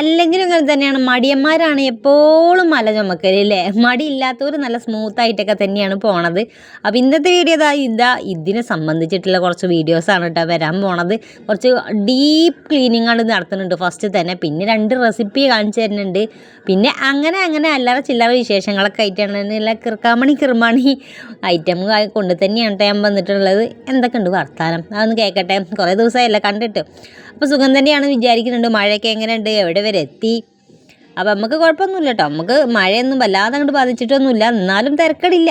അല്ലെങ്കിലും ഇങ്ങനെ തന്നെയാണ്. മടിയന്മാരാണ് എപ്പോഴും മല ചുമക്കൽ അല്ലേ മടിയില്ലാത്തവർ നല്ല സ്മൂത്ത് ആയിട്ടൊക്കെ തന്നെയാണ് പോണത്. അപ്പോൾ ഇന്നത്തെ വീഡിയോ ഇതാ ഇതാ ഇതിനെ സംബന്ധിച്ചിട്ടുള്ള കുറച്ച് വീഡിയോസാണ് കേട്ടോ വരാൻ പോണത്. കുറച്ച് ഡീപ്പ് ക്ലീനിങ് ആണ് നടത്തുന്നുണ്ട് ഫസ്റ്റ് തന്നെ. പിന്നെ രണ്ട് റെസിപ്പി കാണിച്ചു തരുന്നുണ്ട്. പിന്നെ അങ്ങനെ അങ്ങനെ അല്ലാതെ ചില്ലറ വിശേഷങ്ങളൊക്കെ ആയിട്ടാണ്. നല്ല കിർക്കാമണി കിർമാണി ഐറ്റം കൊണ്ട് തന്നെയാണ് ഞാൻ വന്നിട്ടുള്ളത്. എന്തൊക്കെ ഉണ്ട് വർത്താനം? അതൊന്ന് കേൾക്കട്ടെ കുറേ ദിവസമായല്ലേ കണ്ടിട്ട്. അപ്പോൾ സുഖം തന്നെയാണ് വിചാരിക്കുന്നുണ്ട്. മഴയൊക്കെ എങ്ങനെയുണ്ട്? എവിടെ വരെ അപ്പോൾ നമുക്ക് കുഴപ്പമൊന്നുമില്ല കേട്ടോ നമുക്ക് മഴയൊന്നും വല്ലാതെ അങ്ങോട്ട് ബാധിച്ചിട്ടൊന്നുമില്ല. എന്നാലും തിരക്കടില്ല.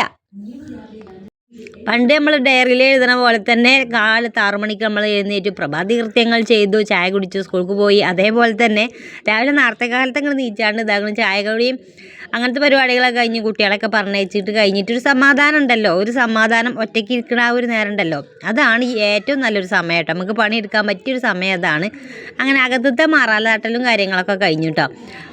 പണ്ട് നമ്മൾ ഡയറിയിൽ എഴുതണ പോലെ തന്നെ കാലത്ത് ആറു മണിക്ക് നമ്മൾ എഴുന്നേറ്റ്. പ്രഭാതി കൃത്യങ്ങൾ ചെയ്തു ചായ കുടിച്ചു സ്കൂൾക്ക് പോയി. അതേപോലെ തന്നെ രാവിലെ നേരത്തെ കാലത്ത് അങ്ങനെ നീച്ചാണ്ട് ഇതാകണം ചായ കുടിയും അങ്ങനത്തെ പരിപാടികളൊക്കെ കഴിഞ്ഞ് കുട്ടികളൊക്കെ പറഞ്ഞയച്ചിട്ട് കഴിഞ്ഞിട്ടൊരു സമാധാനം ഉണ്ടല്ലോ. ഒരു സമാധാനം ഒറ്റയ്ക്ക് ഇരിക്കണ ആ ഒരു നേരം ഉണ്ടല്ലോ. അതാണ് ഈ ഏറ്റവും നല്ലൊരു സമയം കേട്ടോ. നമുക്ക് പണിയെടുക്കാൻ പറ്റിയൊരു സമയം അതാണ്. അങ്ങനെ അകത്തത്തെ മാറാലാട്ടലും കാര്യങ്ങളൊക്കെ കഴിഞ്ഞു കേട്ടോ.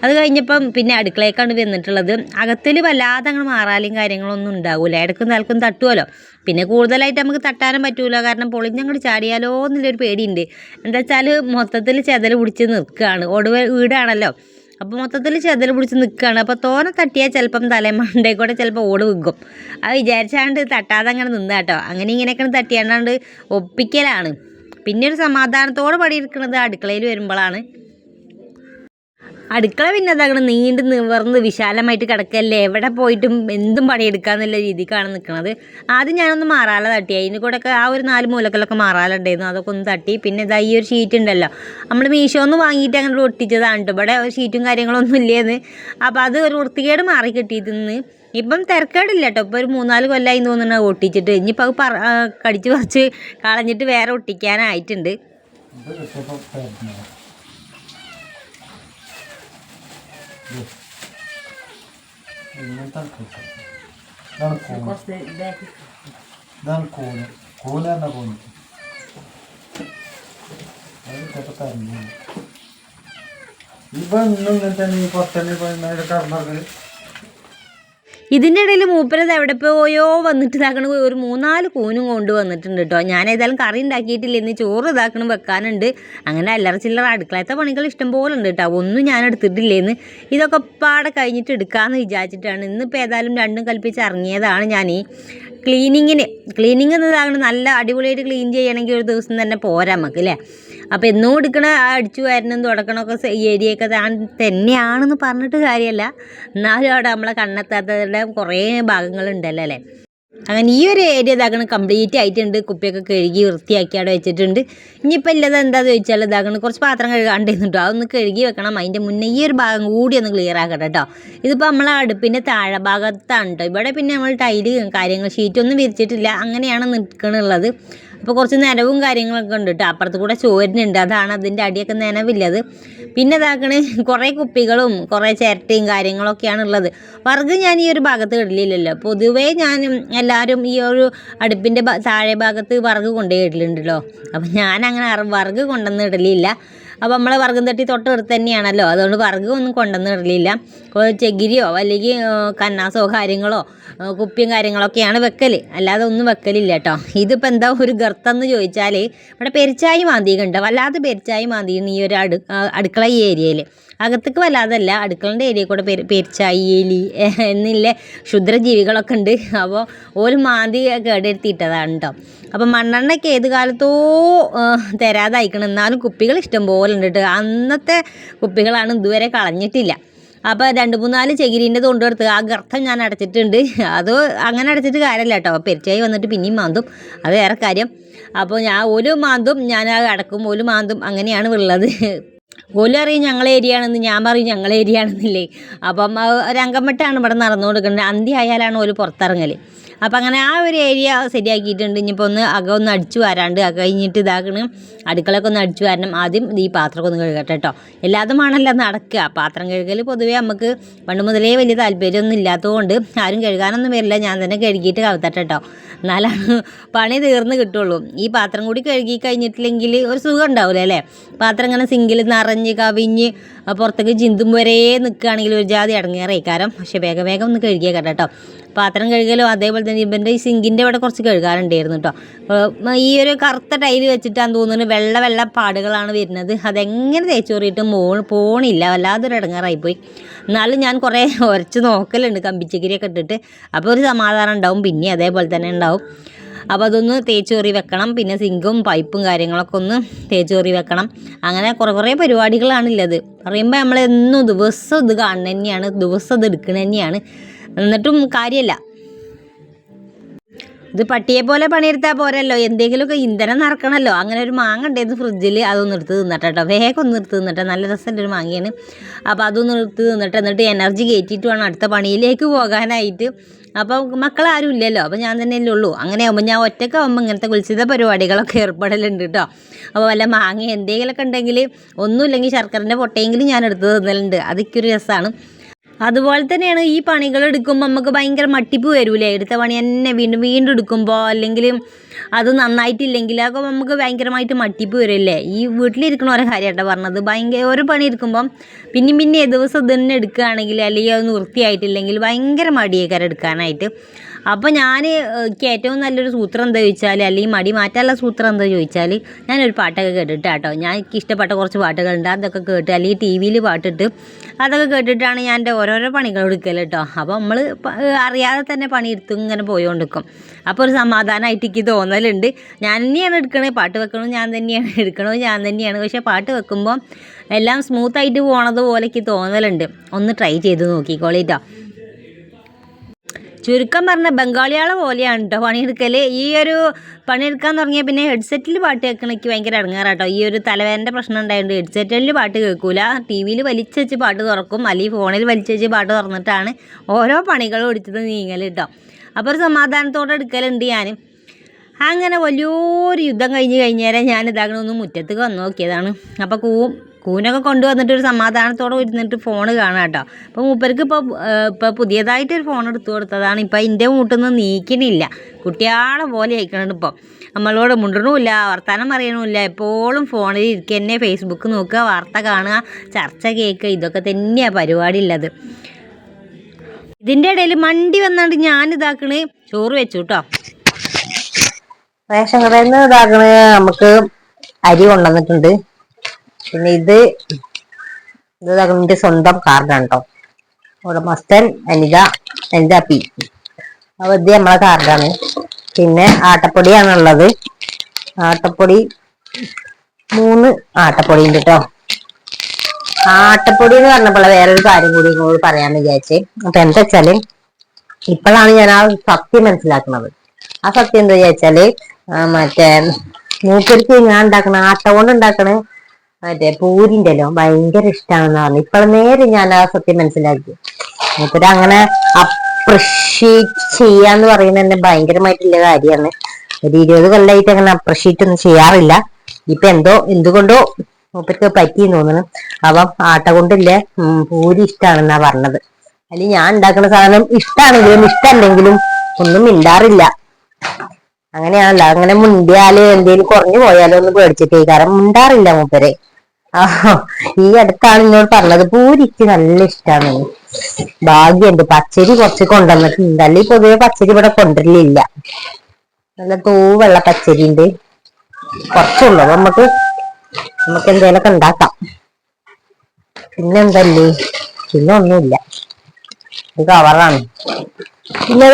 അത് കഴിഞ്ഞപ്പം പിന്നെ അടുക്കളയൊക്കെയാണ് വന്നിട്ടുള്ളത്. അകത്തിൽ വല്ലാതെ അങ്ങനെ മാറാലും കാര്യങ്ങളൊന്നും ഉണ്ടാവില്ല ഇടക്കും തലക്കും തട്ടുമല്ലോ പിന്നെ കൂടുതലായിട്ട് നമുക്ക് തട്ടാനും പറ്റൂല. കാരണം പൊളിഞ്ഞങ്ങോട്ട് ചാടിയാലോ എന്നുള്ളൊരു പേടിയുണ്ട്. എന്താ വെച്ചാൽ മൊത്തത്തിൽ ചെതൽ പിടിച്ച് നിൽക്കുകയാണ് ഒടുവ വീടാണല്ലോ. അപ്പോൾ മൊത്തത്തിൽ ചെതൽ പിടിച്ച് നിൽക്കുകയാണ് അപ്പോൾ തോനെ തട്ടിയാൽ ചിലപ്പം തലമണ്ടേ കൂടെ ചിലപ്പോൾ ഓട് വിൽക്കും അത് വിചാരിച്ചാണ്ട് തട്ടാതെ അങ്ങനെ നിന്ന് കേട്ടോ അങ്ങനെ ഇങ്ങനെയൊക്കെ തട്ടിയാണ്ട് ഒപ്പിക്കലാണ്. പിന്നെ ഒരു സമാധാനത്തോടെ പണിയെടുക്കുന്നത് അടുക്കളയിൽ വരുമ്പോഴാണ് അടുക്കള പിന്നെ അതാകണം നീണ്ട് നിവർന്ന് വിശാലമായിട്ട് കിടക്കല്ലേ? എവിടെ പോയിട്ടും എന്തും പണിയെടുക്കാന്നുള്ള രീതിക്കാണ് നിൽക്കുന്നത് ആദ്യം ഞാനൊന്ന് മാറാല തട്ടി. അതിന് ഒക്കെ ആ ഒരു നാല് മൂലക്കലൊക്കെ മാറാലുണ്ടായിരുന്നു. അതൊക്കെ ഒന്ന് തട്ടി. പിന്നെ ഇതാ ഈ ഒരു ഷീറ്റ് ഉണ്ടല്ലോ. നമ്മൾ മീഷോന്ന് വാങ്ങിയിട്ട് അങ്ങനെ ഒട്ടിച്ചതാണ് കേട്ടോ ഇവിടെ ഷീറ്റും കാര്യങ്ങളൊന്നും ഇല്ലേന്ന്. അപ്പോൾ അത് ഒരു വൃത്തികേട് മാറി കിട്ടിയിരുന്നു ഇപ്പം തിരക്കേടില്ല കേട്ടോ ഇപ്പോൾ ഒരു മൂന്നാൽ കൊല്ലമായി തോന്നുന്നു ഒട്ടിച്ചിട്ട്. ഇനിയിപ്പോൾ അത് പറ കടിച്ച് പറിച്ച് കളഞ്ഞിട്ട് വേറെ ഒട്ടിക്കാനായിട്ടുണ്ട്. ഇങ്ങനത്തെ ഇതാണ് കൂണ് ഇതാണ് കൂന് കൂന് തന്നെ കൂന് അത് കിട്ടിയപ്പോൾ തരുന്നത് ഇപ്പം ഇന്നും ഇങ്ങനെ തന്നെ ഈ പുറത്തന്നെ ഇന്നലെ കടന്നത് ഇതിന്റെ ഇടയിൽ മൂപ്പരത് എവിടെ പോയോ വന്നിട്ട് ഇതാക്കണ ഒരു മൂന്നാൽ കൂനും കൊണ്ട് വന്നിട്ടുണ്ട് കേട്ടോ ഞാൻ ഏതായാലും കറി ഉണ്ടാക്കിയിട്ടില്ല. ഇന്ന് ചോറ് ഇതാക്കണം വെക്കാനുണ്ട്. അങ്ങനെ അല്ലറ ചില്ലറ അടുക്കളത്തെ പണികൾ ഇഷ്ടം പോലെ ഉണ്ട് കേട്ടോ ഒന്നും ഞാൻ എടുത്തിട്ടില്ലേന്ന്. ഇതൊക്കെ പാടെ കഴിഞ്ഞിട്ട് എടുക്കാമെന്ന് വിചാരിച്ചിട്ടാണ്. ഇന്നിപ്പോൾ ഏതായാലും രണ്ടും കൽപ്പിച്ച് ഇറങ്ങിയതാണ് ഞാൻ ഈ ക്ലീനിങ്ങിന് ക്ലീനിങ് എന്നതാണ് നല്ല അടിപൊളിയായിട്ട് ക്ലീൻ ചെയ്യണമെങ്കിൽ ഒരു ദിവസം തന്നെ പോരാ നമുക്ക് അല്ലേ അപ്പോൾ എന്നും എടുക്കണ അടിച്ചു വാരണം തുടക്കണമൊക്കെ ഏരിയയൊക്കെ താൻ തന്നെയാണെന്ന് പറഞ്ഞിട്ട് കാര്യമല്ല എന്നാലും അവിടെ നമ്മളെ കണ്ണെത്താത്തവരുടെ കുറേ ഭാഗങ്ങളുണ്ടല്ലോ അല്ലേ? അങ്ങനെ ഈ ഒരു ഏരിയ ഇതാകണം കംപ്ലീറ്റ് ആയിട്ടുണ്ട്. കുപ്പിയൊക്കെ കഴുകി വൃത്തിയാക്കി അവിടെ വെച്ചിട്ടുണ്ട്. ഇനിയിപ്പോൾ ഇല്ലത് എന്താണെന്ന് ചോദിച്ചാൽ ഇതാകണം കുറച്ച് പാത്രം കഴുകാണ്ടിരുന്നിട്ടോ. അതൊന്ന് കഴുകി വെക്കണം. അതിന്റെ മുന്നേ ഈ ഒരു ഭാഗം കൂടി ഒന്ന് ക്ലിയർ ആക്കട്ടെ കേട്ടോ ഇതിപ്പോൾ നമ്മൾ അടുപ്പിന്റെ താഴെ ഭാഗത്താണ് കേട്ടോ ഇവിടെ പിന്നെ നമ്മൾ ടൈൽ കാര്യങ്ങൾ ഷീറ്റൊന്നും വിരിച്ചിട്ടില്ല. അങ്ങനെയാണ് നിൽക്കണുള്ളത് അപ്പോൾ കുറച്ച് നനവും കാര്യങ്ങളൊക്കെ ഉണ്ട് കേട്ടോ അപ്പുറത്ത് കൂടെ ചോരുന്നുണ്ട്. അതാണ് അതിന്റെ അടിയൊക്കെ നനവില്ലത് പിന്നെ ഇതാക്കണ കുറേ കുപ്പികളും കുറേ ചിരട്ടയും കാര്യങ്ങളൊക്കെയാണ് ഉള്ളത്. വർഗ് ഞാൻ ഈ ഒരു ഭാഗത്ത് ഇടലില്ലല്ലോ. പൊതുവേ ഞാൻ എല്ലാവരും ഈ ഒരു അടുപ്പിന്റെ താഴെ ഭാഗത്ത് വർഗ് കൊണ്ടുപോയി ഇടലുണ്ടല്ലോ അപ്പം ഞാൻ അങ്ങനെ വർഗ് വർഗ് കൊണ്ടുവന്ന് ഇടലില്ല. അപ്പോൾ നമ്മളെ വർഗം തട്ടി തൊട്ടടുത്ത് തന്നെയാണല്ലോ. അതുകൊണ്ട് വർഗൊന്നും കൊണ്ടുവന്ന് ഇടലില്ല. ചെഗിരിയോ അല്ലെങ്കിൽ കന്നാസോ കാര്യങ്ങളോ കുപ്പിയും കാര്യങ്ങളൊക്കെയാണ് വെക്കൽ അല്ലാതെ ഒന്നും വെക്കലില്ല കേട്ടോ ഇതിപ്പോൾ എന്താ ഒരു ഗർത്തം എന്ന് ചോദിച്ചാൽ ഇവിടെ പെരിച്ചായി മാന്തിയുണ്ട് വല്ലാതെ പെരിച്ചായി മാന്തിയാണ് ഈ ഒരു അടു അടുക്കള ഈ ഏരിയയിൽ അകത്തേക്ക് വല്ലാതല്ല അടുക്കളന്റെ ഏരിയ കൂടെ പെരി പെരിച്ചായി എലി എന്നില്ല ക്ഷുദ്രജീവികളൊക്കെ ഉണ്ട്. അപ്പോൾ ഓൽ മാന്തി കേടെടുത്തിട്ടതാണ് കേട്ടോ അപ്പം മണ്ണെണ്ണയ്ക്ക് ഏത് കാലത്തോ തരാതായിക്കണം. എന്നാലും കുപ്പികൾ ഇഷ്ടം പോലെ ഉണ്ട് കേട്ടോ അന്നത്തെ കുപ്പികളാണ് ഇതുവരെ കളഞ്ഞിട്ടില്ല. അപ്പോൾ രണ്ട് മൂന്നാൽ ചകിരീന്റെ തൊണ്ടെടുത്ത് ആ ഗർത്തം ഞാൻ അടച്ചിട്ടുണ്ട്. അത് അങ്ങനെ അടച്ചിട്ട് കാര്യമല്ല കേട്ടോ. പെരിച്ചായി വന്നിട്ട് പിന്നെയും മാന്തും. അത് വേറെ കാര്യം. അപ്പോൾ ഞാൻ ഒരു മാന്തും ഞാൻ അടക്കും ഒരു മാന്തും. അങ്ങനെയാണ് ഉള്ളത്. ഓലും അറിയും ഞങ്ങളെ ഏരിയ ആണെന്ന് ഞാൻ പറയും ഞങ്ങളെ ഏരിയ ആണെന്നില്ലേ അപ്പം അങ്കമ്പട്ടാണ് ഇവിടെ നടന്നു കൊടുക്കുന്നത് അന്തി ആയാലാണ് ഓൽ പുറത്തിറങ്ങൽ അപ്പം അങ്ങനെ ആ ഒരു ഏരിയ ശരിയാക്കിയിട്ടുണ്ട്. ഇനിയിപ്പോൾ ഒന്ന് അകം ഒന്ന് അടിച്ചു വരാണ്ട്. അത് കഴിഞ്ഞിട്ട് ഇതാക്കണം. അടുക്കളൊക്കെ ഒന്ന് അടിച്ചു വരണം. ആദ്യം ഈ പാത്രമൊക്കെ ഒന്ന് കഴുകട്ടെ കേട്ടോ എല്ലാതും ആണല്ലോ നടക്കുക. പാത്രം കഴുകൽ പൊതുവേ നമുക്ക് പണ്ട് മുതലേ വലിയ താല്പര്യമൊന്നും ഇല്ലാത്തതുകൊണ്ട് ആരും കഴുകാനൊന്നും വരില്ല. ഞാൻ തന്നെ കഴുകിയിട്ട് കവിത്തട്ടെ കേട്ടോ എന്നാലാണ് പണി തീർന്ന് കിട്ടുള്ളൂ. ഈ പാത്രം കൂടി കഴുകി കഴിഞ്ഞിട്ടില്ലെങ്കിൽ ഒരു സുഖം ഉണ്ടാവില്ല അല്ലേ? പാത്രം ഇങ്ങനെ സിങ്കിൽ നിറഞ്ഞ് കവിഞ്ഞ് പുറത്തേക്ക് ചിന്തും വരെ നിൽക്കുകയാണെങ്കിൽ ഒരു ജാതി ഇടങ്ങേറേ കാരണം പക്ഷേ വേഗം വേഗം ഒന്ന് കഴുകിയേക്കട്ടെ കേട്ടോ പാത്രം കഴുകലും അതേപോലെ തന്നെ ഇവന്റെ ഈ സിങ്കിന്റെ അവിടെ കുറച്ച് കഴുകാറുണ്ടായിരുന്നു കേട്ടോ. ഈ ഒരു കറുത്ത ടൈൽ വെച്ചിട്ടാന്ന് തോന്നുന്നത് വെള്ള വെള്ള പാടുകളാണ് വരുന്നത്. അതെങ്ങനെ തേച്ച് ചോറിയിട്ട് മോ പോണില്ല. വല്ലാതൊരു ഇടങ്ങാറായിപ്പോയി. എന്നാലും ഞാൻ കുറേ ഉരച്ച് നോക്കലുണ്ട്. കമ്പിച്ചക്കിരിയൊക്കെ ഇട്ടിട്ട്. അപ്പോൾ ഒരു സമാധാനം ഉണ്ടാവും. പിന്നെ അതേപോലെ തന്നെ ഉണ്ടാവും. അപ്പോൾ അതൊന്ന് തേച്ചോറി വെക്കണം. പിന്നെ സിങ്കും പൈപ്പും കാര്യങ്ങളൊക്കെ ഒന്ന് തേച്ചോറി വെക്കണം. അങ്ങനെ കുറേ കുറേ പരിപാടികളാണുള്ളത് പറയുമ്പോൾ നമ്മൾ എന്നും ദിവസം ഇത് കാണുന്നത് തന്നെയാണ്. ദിവസം ഇത് എടുക്കുന്നത് തന്നെയാണ്. എന്നിട്ടും കാര്യമല്ല. ഇത് പട്ടിയെ പോലെ പണിയെടുത്താൽ പോരല്ലോ. എന്തെങ്കിലുമൊക്കെ ഇന്ധനം നിറക്കണമല്ലോ അങ്ങനെ ഒരു മാങ്ങ ഉണ്ടായിരുന്നു ഫ്രിഡ്ജിൽ അതൊന്ന് എടുത്ത് തിന്നട്ടെ കേട്ടോ വേഗം ഒന്ന് എടുത്ത് തിന്നട്ടെ നല്ല രസമുണ്ട് ഒരു മാങ്ങയാണ്. അപ്പോൾ അതൊന്ന് എടുത്ത് തിന്നിട്ട് എന്നിട്ട് എനർജി കയറ്റിയിട്ട് വേണം അടുത്ത പണിയിലേക്ക് പോകാനായിട്ട്. അപ്പോൾ മക്കളാരും ഇല്ലല്ലോ. അപ്പോൾ ഞാൻ തന്നെയല്ലേ ഉള്ളൂ. അങ്ങനെ ആകുമ്പോൾ ഞാൻ ഒറ്റയ്ക്കാവുമ്പോൾ ഇങ്ങനത്തെ കുളിച്ചിത പരിപാടികളൊക്കെ ഏർപ്പെടലുണ്ട് കേട്ടോ അപ്പോൾ വല്ല മാങ്ങ എന്തെങ്കിലുമൊക്കെ ഉണ്ടെങ്കിൽ ഒന്നുമില്ലെങ്കിൽ ശർക്കരന്റെ പൊട്ടയെങ്കിലും ഞാൻ എടുത്ത് തിന്നലുണ്ട്. അതൊക്കെ ഒരു രസമാണ് അതുപോലെ തന്നെയാണ് ഈ പണികൾ എടുക്കുമ്പോൾ നമുക്ക് ഭയങ്കര മട്ടിപ്പ് വരൂലേ? എടുത്ത പണി തന്നെ വീണ്ടും വീണ്ടും എടുക്കുമ്പോൾ അല്ലെങ്കിൽ അത് നന്നായിട്ടില്ലെങ്കിൽ അതൊക്കെ നമുക്ക് ഭയങ്കരമായിട്ട് മട്ടിപ്പ് വരില്ലേ? ഈ വീട്ടിലിരിക്കണ ഓരോ കാര്യമായിട്ടാണ് പറഞ്ഞത്. ഭയങ്കര ഓരോ പണി എടുക്കുമ്പം പിന്നെയും പിന്നെ ദിവസം തന്നെ എടുക്കുകയാണെങ്കിൽ അല്ലെങ്കിൽ അത് വൃത്തിയായിട്ടില്ലെങ്കിൽ ഭയങ്കര മടിയേക്കാരം എടുക്കാനായിട്ട്. അപ്പോൾ ഞാൻ എനിക്ക് ഏറ്റവും നല്ലൊരു സൂത്രം എന്താ ചോദിച്ചാൽ അല്ലെങ്കിൽ മടി മാറ്റാനുള്ള സൂത്രം എന്താ ചോദിച്ചാൽ ഞാനൊരു പാട്ടൊക്കെ കേട്ടിട്ട് കേട്ടോ ഞാൻ എനിക്ക് ഇഷ്ടപ്പെട്ട കുറച്ച് പാട്ടുകളുണ്ട്. അതൊക്കെ കേട്ട് അല്ലെങ്കിൽ ടി വിയിൽ പാട്ടിട്ട് അതൊക്കെ കേട്ടിട്ടാണ് ഞാൻ എന്റെ ഓരോരോ പണികൾ എടുക്കൽ കേട്ടോ. അപ്പോൾ നമ്മൾ അറിയാതെ തന്നെ പണിയെടുത്ത് ഇങ്ങനെ പോയോണ്ടിരിക്കും. അപ്പോൾ ഒരു സമാധാനമായിട്ട് എനിക്ക് തോന്നലുണ്ട് ഞാൻ തന്നെയാണ് എടുക്കണത്. പാട്ട് വെക്കണത് ഞാൻ തന്നെയാണ് എടുക്കണത് ഞാൻ തന്നെയാണ്. പക്ഷേ പാട്ട് വെക്കുമ്പോൾ എല്ലാം സ്മൂത്തായിട്ട് പോണത് പോലെ തോന്നലുണ്ട്. ഒന്ന് ട്രൈ ചെയ്ത് നോക്കിക്കോളിട്ടോ ചുരുക്കം പറഞ്ഞ ബംഗാളിയാളെ പോലെയാണ് കേട്ടോ പണിയെടുക്കൽ ഈ ഒരു പണിയെടുക്കാൻ തുടങ്ങിയ പിന്നെ ഹെഡ്സെറ്റിൽ പാട്ട് കേൾക്കണ എനിക്ക് ഭയങ്കര ഇടങ്ങാറാട്ടോ. ഈ ഒരു തലവേദന്റെ പ്രശ്നം ഉണ്ടായതുകൊണ്ട് ഹെഡ്സെറ്റിൽ പാട്ട് കേൾക്കൂല. ടി വിയിൽ വലിച്ചു പാട്ട് തുറക്കും. അല്ലെങ്കിൽ ഫോണിൽ വലിച്ചു വെച്ച് പാട്ട് തുറന്നിട്ടാണ് ഓരോ പണികളും എടുത്തത് നീങ്ങൽ കേട്ടോ അപ്പോൾ ഒരു സമാധാനത്തോടെ എടുക്കലുണ്ട് ഞാൻ അങ്ങനെ വലിയൊരു യുദ്ധം കഴിഞ്ഞ് കഴിഞ്ഞേരം ഞാൻ ഇതാകണമെന്ന് മുറ്റത്തേക്ക് വന്ന് നോക്കിയതാണ്. അപ്പോൾ കൂ കൂനൊക്കെ കൊണ്ടുവന്നിട്ട് ഒരു സമാധാനത്തോടെ ഇരുന്നിട്ട് ഫോൺ കാണാം കേട്ടോ. അപ്പോൾ മൂപ്പർക്ക് ഇപ്പോൾ ഇപ്പോൾ പുതിയതായിട്ടൊരു ഫോൺ എടുത്തു കൊടുത്തതാണ്. ഇപ്പോൾ എന്റെ മൂട്ടൊന്നും നീക്കണില്ല. കുട്ടിയാളെ പോലെ അയക്കണുണ്ട് ഇപ്പോൾ നമ്മളോട് മുണ്ടണമില്ല വർത്തമാനം പറയണമില്ല. എപ്പോഴും ഫോണിൽ ഇരിക്കുക തന്നെ ഫേസ്ബുക്ക് നോക്കുക വാർത്ത കാണുക ചർച്ച കേൾക്കുക. ഇതൊക്കെ തന്നെയാണ് പരിപാടി ഉള്ളത്. ഇതിന്റെ ഇടയിൽ മണ്ടി വന്നാണ്ട് ഞാൻ ഇതാക്കണേ ചോറ് വെച്ചു കേട്ടോ. റേഷൻ കടയിൽ നിന്ന് ഇതാക്കണ നമുക്ക് അരി കൊണ്ടുവന്നിട്ടുണ്ട്. പിന്നെ ഇത് ഇതാക്കണം എന്റെ സ്വന്തം കാർഡാണ് കേട്ടോ ഉടമസ്ഥൻ അനിത അനിത പി അപ്പൊ ഇത് നമ്മളെ കാർഡാണ് പിന്നെ ആട്ടപ്പൊടിയാണുള്ളത്. ആട്ടപ്പൊടി മൂന്ന് ആട്ടപ്പൊടി ഉണ്ട് കേട്ടോ ആട്ടപ്പൊടി എന്ന് പറഞ്ഞപ്പോൾ വേറൊരു കാര്യം കൂടി പറയാന്ന് വിചാരിച്ചേ. അപ്പൊ എന്താ വെച്ചാൽ ഇപ്പോഴാണ് ഞാൻ ആ സത്യം മനസ്സിലാക്കുന്നത്. ആ സത്യം എന്താ ചോദിച്ചാൽ മറ്റേ മൂപ്പർക്ക് ഞാൻ ഉണ്ടാക്കണ ആട്ട കൊണ്ട് ഉണ്ടാക്കണ മറ്റേ പൂരിന്റെല്ലോ ഭയങ്കര ഇഷ്ടമാണെന്ന് പറഞ്ഞു. ഇപ്പോൾ നേരെ ഞാൻ ആ സത്യം മനസ്സിലാക്കി. മൂപ്പര് അങ്ങനെ അപ്രിഷിയേറ്റ് ചെയ്യാന്ന് പറയുന്നത് തന്നെ ഭയങ്കരമായിട്ടുള്ള കാര്യമാണ്. ഒരു ഇരുപത് കൊല്ലായിട്ട് അങ്ങനെ അപ്രിഷിയേറ്റ് ഒന്നും ചെയ്യാറില്ല. ഇപ്പൊ എന്തോ എന്തുകൊണ്ടോ മൂപ്പർക്ക് പറ്റിയെന്ന് തോന്നുന്നു അപ്പം ആട്ട കൊണ്ടില്ലേ പൂരി ഇഷ്ടമാണെന്നാ പറഞ്ഞത്. അല്ലെങ്കിൽ ഞാൻ ഉണ്ടാക്കുന്ന സാധനം ഇഷ്ടമാണെങ്കിലും ഇഷ്ടമല്ലെങ്കിലും ഒന്നും മിണ്ടാറില്ല. അങ്ങനെയാണല്ലോ. അങ്ങനെ മുണ്ടിയാൽ എന്തേലും കുറഞ്ഞു പോയാലോ ഒന്ന് പേടിച്ചിട്ടേ. കാരണം മുണ്ടാറില്ല മൂപ്പരെ. ഈ അടുത്താണ് എന്നോട് പറഞ്ഞത്. പൂരിക്ക് നല്ല ഇഷ്ടമാണ് ഭാഗ്യണ്ട്. പച്ചരി കുറച്ച് കൊണ്ടുവന്നിട്ടുണ്ട്. അല്ലെങ്കിൽ പൊതുവെ പച്ചരി ഇവിടെ കൊണ്ടുവരലില്ല. നല്ല തൂവെള്ള പച്ചരി ഉണ്ട് കുറച്ചുള്ളൂ നമുക്ക് നമുക്ക് എന്തേലൊക്കെ ഉണ്ടാക്കാം. പിന്നെന്തല്ലേ? പിന്നെ ഒന്നുമില്ല. ഇത് കവറാണ് പിന്നെ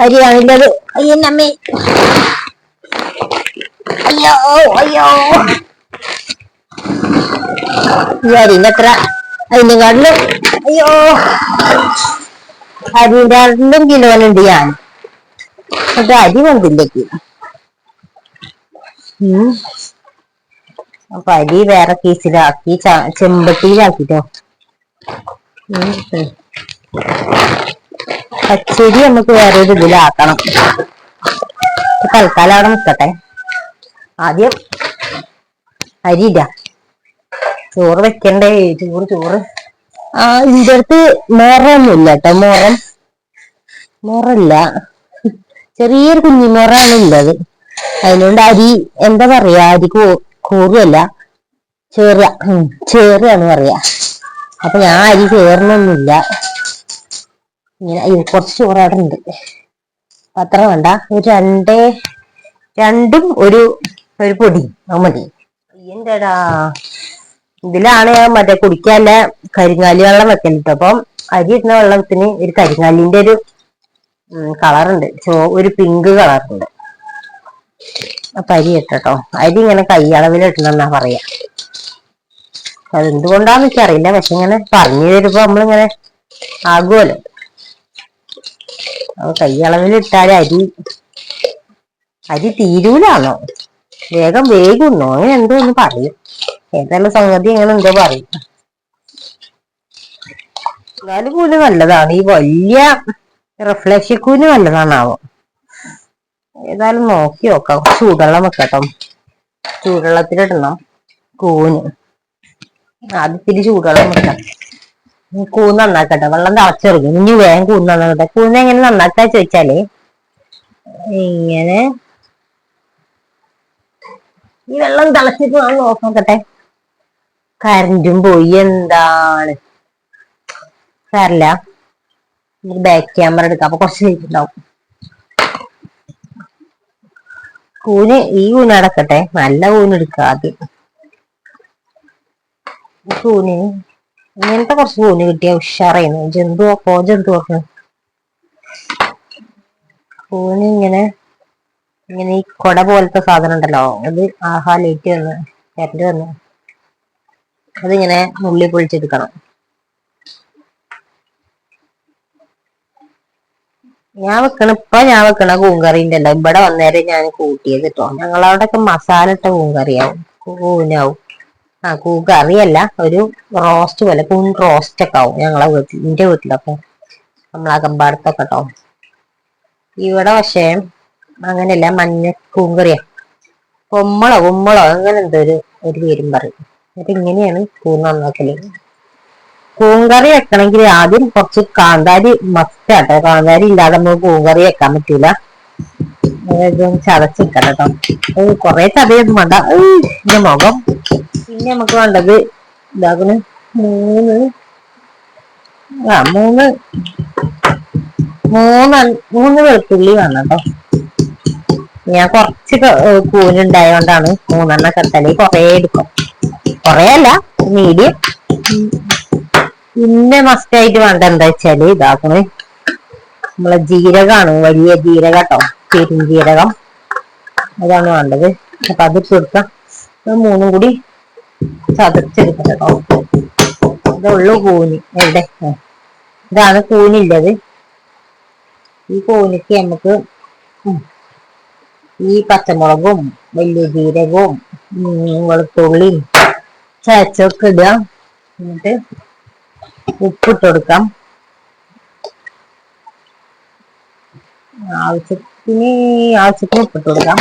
ദാ, അയ്യോ അയ്യോ അയ്യോ. ഈ അരിന്റെ അത്ര അതിന്റെ കണ്ണ് അയ്യോ. അരിന്റെ രണ്ടും കിലോനുണ്ട് ഞാൻ. അത് അരി വന്നില്ലേക്ക് ഉം. അപ്പൊ അരി വേറെ കീസിലാക്കി ചെമ്പട്ടിയിലാക്കിട്ടോ. പച്ചരി നമുക്ക് വേറെ ഒരു ഇതിലാക്കണം തൽക്കാലം അവിടെ നിൽക്കട്ടെ ആദ്യം അരിയില്ല ചോറ് വെക്കണ്ടേ? ചോറ് ചോറ്. ആ ഇതിന്റെ അടുത്ത് മോറൊന്നുമില്ല കേട്ടോ മുറം. മോറല്ല. ചെറിയൊരു കുഞ്ഞിമുറാണ് ഉള്ളത് അതിനോണ്ട് അരി എന്താ പറയാ അരി കൂറുമല്ല ചേറുക. ചേറുകയാണ് പറയാ. അപ്പൊ ഞാൻ അരി ചേർന്നൊന്നുമില്ല. ഇങ്ങനെ അയ്യോ, കുറച്ച് ചോറ് അവിടെ ഉണ്ട്. വേണ്ട. ഒരു രണ്ടേ രണ്ടും ഒരു ഒരു പൊടി. മതി. എന്താടാ ഇതിലാണ് മറ്റേ കുടിക്കാനുള്ള കരിങ്ങാലി വെള്ളം വെക്കലിട്ട് അപ്പം അരി ഇടുന്ന വെള്ളത്തിന് ഒരു കരിങ്ങാലിന്റെ ഒരു കളറുണ്ട് ചോ ഒരു പിങ്ക് കളറുണ്ട് അപ്പൊ അരി ഇട്ടോ അരി ഇങ്ങനെ കൈയളവിൽ ഇടണമെന്നാ പറയാ. അതെന്തുകൊണ്ടാന്ന് എനിക്കറിയില്ല. പക്ഷെ ഇങ്ങനെ പറഞ്ഞു തരുമ്പോ നമ്മളിങ്ങനെ ആകുമല്ലോ കൈയളവിൽ ഇട്ടാൽ അരി അരി തീരൂലാണോ വേഗം വേഗുന്നോ അങ്ങനെ എന്തോ ഒന്ന് പറയും. ഏതായാലും സംഗതി അങ്ങനെ എന്തോ പറയും. എന്നാലും കൂന് നല്ലതാണ്. ഈ വലിയ റിഫ്ലക്ഷൻ കൂൽ നല്ലതാണാവോ? ഏതായാലും നോക്കി നോക്കാം. ചൂടുവെള്ളം വെക്കട്ടോ. ചൂടുവെള്ളത്തിലിടണം. കൂന്. ആദ്യത്തിൽ ചൂടുവെള്ളം വെക്കാം. കൂന്ന് നന്നാക്കട്ടെ. വെള്ളം തിളച്ചെറിഞ്ഞു ഇനി വേഗം കൂന്ന് നന്നാക്കട്ടെ. കൂന്ന് എങ്ങനെ നന്നാക്കാ ചോദിച്ചാൽ ഇങ്ങനെ ഈ വെള്ളം തിളച്ചിട്ട് ഞാൻ നോക്കട്ടെ. കരണ്ടും പോയി. എന്താണ്? സാരില്ല ബാക്ക് ക്യാമറ എടുക്കാം. അപ്പൊ കുറച്ച് കഴിഞ്ഞിട്ടുണ്ടാവും കൂന് ഈ കൂന് അടക്കട്ടെ നല്ല കൂന് എടുക്കാം ആദ്യം. കൂന് ഇങ്ങനത്തെ കുറച്ച് കൂന് കിട്ടിയ ഉഷാറായിരുന്നു. ജന്തു പോ ജന്തു ഒക്കെ. കൂന് ഇങ്ങനെ ഇങ്ങനെ ഈ കൊട പോലത്തെ സാധനം ഉണ്ടല്ലോ. അത് ആഹാ ലേറ്റ് വന്ന് കരണ്ട് വന്ന് അതിങ്ങനെ നുള്ളി പൊളിച്ചെടുക്കണം. ഞാൻ വെക്കണ ഇപ്പൊ ഞാൻ വെക്കണ കൂങ്കറിന്റെ അല്ല. ഇവിടെ വന്നേരം ഞാൻ കൂട്ടിയത് കേട്ടോ ഞങ്ങളവിടെ ഒക്കെ മസാല ഇട്ട കൂങ്കറിയാവും കൂനാവും ആ കൂക്കറിയല്ല ഒരു റോസ്റ്റ് പോലെ കൂൺ റോസ്റ്റ് ഒക്കെ ആവും ഞങ്ങളെ വീട്ടിൽ എന്റെ വീട്ടിലൊക്കെ നമ്മളെ കമ്പാടത്തൊക്കെ കേട്ടോ ഇവിടെ പക്ഷേ അങ്ങനെയല്ല മഞ്ഞ കൂങ്കറിയാ കൊമ്മളോ കുമ്മളോ അങ്ങനെ എന്തോ ഒരു ഒരു പേരും പറയും. എന്നിട്ട് ഇങ്ങനെയാണ് കൂൺ നന്നാക്കൽ. കൂങ്കറി വെക്കണമെങ്കിൽ ആദ്യം കുറച്ച് കാന്താരി മസ്റ്റ് ആട്ടോ കാന്താരി ഇല്ലാതെ നമുക്ക് കൂങ്കറി വെക്കാൻ പറ്റൂല. ചതച്ചിക്കണം കേട്ടോ. അത് കൊറേ ചതയൊന്നും വേണ്ട. പിന്നെ മുഖം. പിന്നെ നമുക്ക് വേണ്ടത് ഇതാകുന്നു മൂന്ന്. ആ മൂന്ന്. മൂന്ന് മൂന്ന് വെളുത്തുള്ളി വേണം കേട്ടോ. ഞാൻ കുറച്ച് കൂനുണ്ടായോണ്ടാണ് മൂന്നെണ്ണ കത്തലി കൊറേ എടുക്കും. കൊറേ അല്ല മീഡിയം. പിന്നെ മസ്റ്റായിട്ട് വേണ്ട എന്താ വെച്ചാൽ ഇതാക്കണേ. നമ്മളെ ജീരകാണ് വലിയ ജീരക കേട്ടോ. പെരുംജീരകം അതാണ് വേണ്ടത്. അപ്പൊ അത് ചേർക്കാം മൂന്നും കൂടി ചതച്ചെടുക്കട്ടോ. കേട്ടോ ഇതുള്ളു കൂന്. എവിടെ. ഇതാണ് കൂനില്ലത്. ഈ കൂനിക്ക് നമുക്ക് ഈ പച്ചമുളകും വലിയ ജീരകവും വെളുത്തുള്ളിയും ചതച്ചൊക്കെ ഇടുക. എന്നിട്ട് ഉപ്പിട്ട് കൊടുക്കാം. ആവശ്യത്തിന് ആവശ്യത്തിന് ഉപ്പിട്ട് കൊടുക്കാം.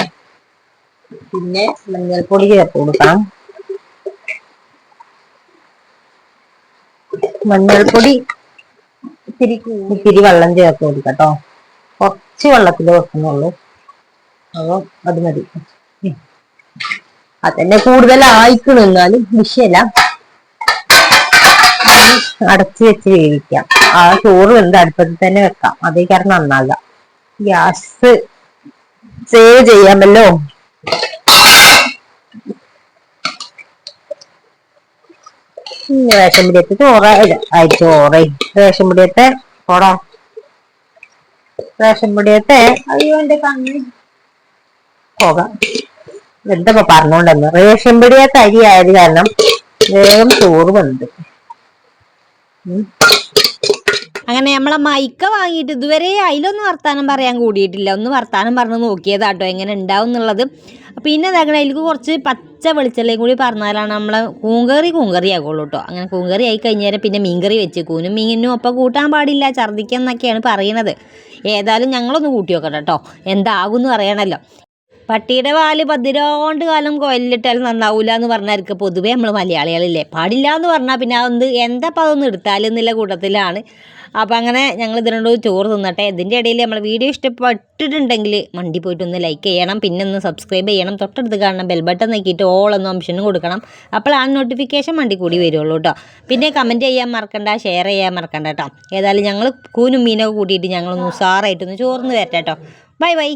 പിന്നെ മഞ്ഞൾപ്പൊടി ചേർത്ത് കൊടുക്കാം മഞ്ഞൾപ്പൊടി ഇത്തിരി ഇത്തിരി വെള്ളം ചേർത്ത് കൊടുക്കാം കേട്ടോ കുറച്ച് വെള്ളത്തിൽ വെക്കുന്നുള്ളൂ. അപ്പൊ അത് മതി. അതന്നെ കൂടുതൽ ആയിക്കണം എന്നാലും വിഷയല്ല. അടച്ചു വെച്ച് വേവിക്കാം. ആ ചോറ് വെന്ത് അടുപ്പത്തിൽ തന്നെ വെക്കാം. അതേ കാരണം നന്നാകാം. ഗ്യാസ് സേവ് ചെയ്യാമല്ലോ. റേഷൻ പിടിയത്തെ ചോറ് ചോറ് റേഷൻ പിടിയത്തെ പോടാ. റേഷൻ പിടിയത്തെ അയ്യോ എന്റെ കണ്ണ്. പോകാം. എന്തൊക്കെ പറഞ്ഞോണ്ടെന്ന്? റേഷൻ പിടിയത്തെ അരി ആയത് കാരണം വേഗം ചോറ് വന്നത്. അങ്ങനെ നമ്മളെ മൈക്ക വാങ്ങിയിട്ട് ഇതുവരെ അതിലൊന്നും വർത്താനം പറയാൻ കൂടിയിട്ടില്ല. ഒന്ന് വർത്താനം പറഞ്ഞ് നോക്കിയതാട്ടോ എങ്ങനെ ഉണ്ടാവും എന്നുള്ളത്. പിന്നെ ഇതാക്കണ അതിലേക്ക് കുറച്ച് പച്ച വെളിച്ചെണ്ണയും കൂടി പറഞ്ഞാലാണ് നമ്മളെ കൂങ്കറി കൂങ്കറി ആകുള്ളൂ കേട്ടോ അങ്ങനെ കൂങ്കറി ആയി കഴിഞ്ഞാൽ പിന്നെ മീൻകറി വെച്ച്. കൂനും മീനും ഒപ്പം കൂട്ടാൻ പാടില്ല ഛർദ്ദിക്കാം എന്നൊക്കെയാണ് പറയണത്. ഏതായാലും ഞങ്ങളൊന്ന് കൂട്ടി നോക്കട്ടെ കേട്ടോ എന്താകും എന്ന് പറയണല്ലോ. പട്ടിയുടെ വാൽ പതിരോണ്ട് കാലം കൊല്ലിട്ടാലും നന്നാവൂല എന്ന് പറഞ്ഞായിരിക്കും. പൊതുവേ നമ്മൾ മലയാളികളില്ലേ. പാടില്ല എന്ന് പറഞ്ഞാൽ പിന്നെ അതൊന്ന് എന്താ അപ്പം അതൊന്ന് എടുത്താലും എന്നുള്ള കൂട്ടത്തിലാണ്. അപ്പം അങ്ങനെ ഞങ്ങൾ ഇതിനോട് ചോറ് തിന്നട്ടെ. ഇതിന്റെ ഇടയിൽ നമ്മൾ വീഡിയോ ഇഷ്ടപ്പെട്ടിട്ടുണ്ടെങ്കിൽ മണ്ടി പോയിട്ട് ഒന്ന് ലൈക്ക് ചെയ്യണം. പിന്നെ ഒന്ന് സബ്സ്ക്രൈബ് ചെയ്യണം. തൊട്ടടുത്ത് കാണണം ബെൽബട്ടൺ നോക്കിയിട്ട് ഓൾ എന്ന ഓപ്ഷനും കൊടുക്കണം. അപ്പോഴാണ് നോട്ടിഫിക്കേഷൻ മണ്ടി കൂടി വരുള്ളൂ കേട്ടോ പിന്നെ കമന്റ് ചെയ്യാൻ മറക്കണ്ട ഷെയർ ചെയ്യാൻ മറക്കണ്ട കേട്ടോ ഏതായാലും ഞങ്ങൾ കൂനും മീനൊക്കെ കൂട്ടിയിട്ട് ഞങ്ങളൊന്ന് ഉഷാറായിട്ടൊന്ന് ചോർന്ന് വരട്ടെ കേട്ടോ ബൈ ബൈ